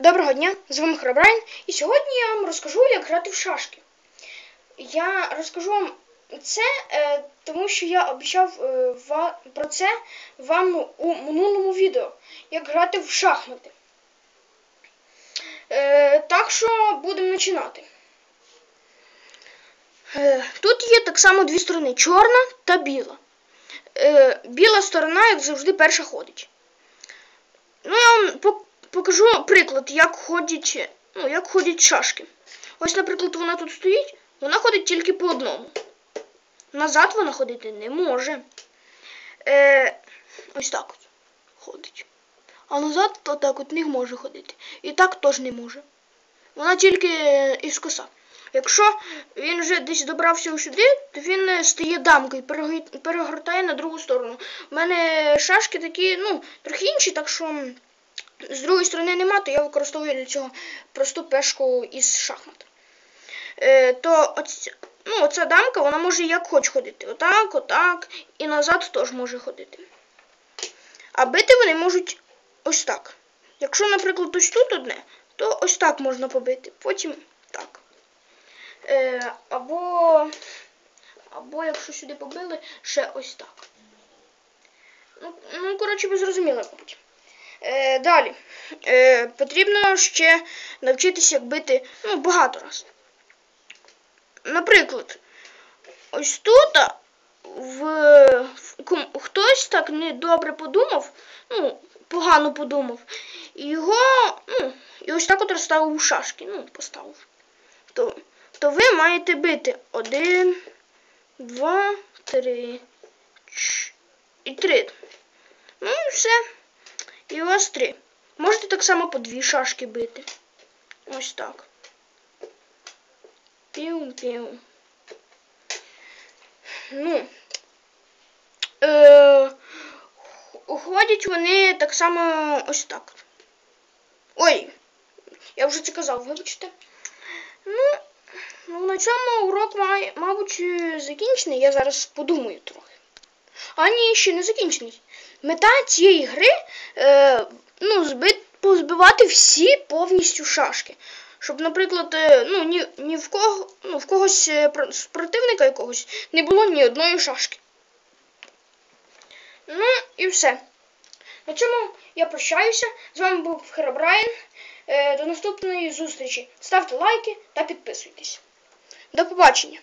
Доброго дня, з вами Храбрайн, і сьогодні я вам розкажу, як грати в шашки. Я розкажу вам це, е, тому що я обіцяв е, про це вам у минулому відео, як грати в шахмати. Е, так що будемо починати. Тут є так само дві сторони чорна та біла. Біла сторона, як завжди, перша ходить. Ну, я вам покажу приклад, як ходять, ну, як ходять шашки. Ось, наприклад, вона тут стоїть, вона ходить тільки по одному. Назад вона ходити не може. Е, ось так от ходить. А назад отак от не може ходити. І так теж не може. Вона тільки із коса. Якщо він вже десь добрався сюди, то він стає дамкою, перегортає на другу сторону. У мене шашки такі, ну, трохи інші, так що з другої сторони нема, то я використовую для цього просту пешку із шахмат. Е, то оць, ну, оця дамка, вона може як хоч ходити. Отак, отак, і назад теж може ходити. А бити вони можуть ось так. Якщо, наприклад, ось тут одне, то ось так можна побити. Потім так. Е, або, або якщо сюди побили, ще ось так. Ну, ну коротше, ви зрозуміли, мабуть. Е, далі. Е, потрібно ще навчитися як бити ну, багато раз. Наприклад, ось тут в, в хтось так недобре подумав, ну, погано подумав, і його, ну, і ось так от розставив у шашки, ну, поставив. То, то ви маєте бити один, два, три, і три. Ну і все. І вас три. Можете так само по дві шашки бити. Ось так. Піу-піу. Ну. Е, ходять вони так само ось так. Ой, я вже це казав, вибачте. Ну, ну на цьому урок має, мабуть, закінчений. Я зараз подумаю трохи. А ні, ще не закінчений. Мета цієї гри е, ну, збит, позбивати всі повністю шашки. Щоб, наприклад, е, ну, ні, ні в кого, ну, в когось е, противника якогось не було ні одної шашки. Ну і все. На цьому я прощаюся. З вами був Херабрайн. Е, до наступної зустрічі. Ставте лайки та підписуйтесь. До побачення!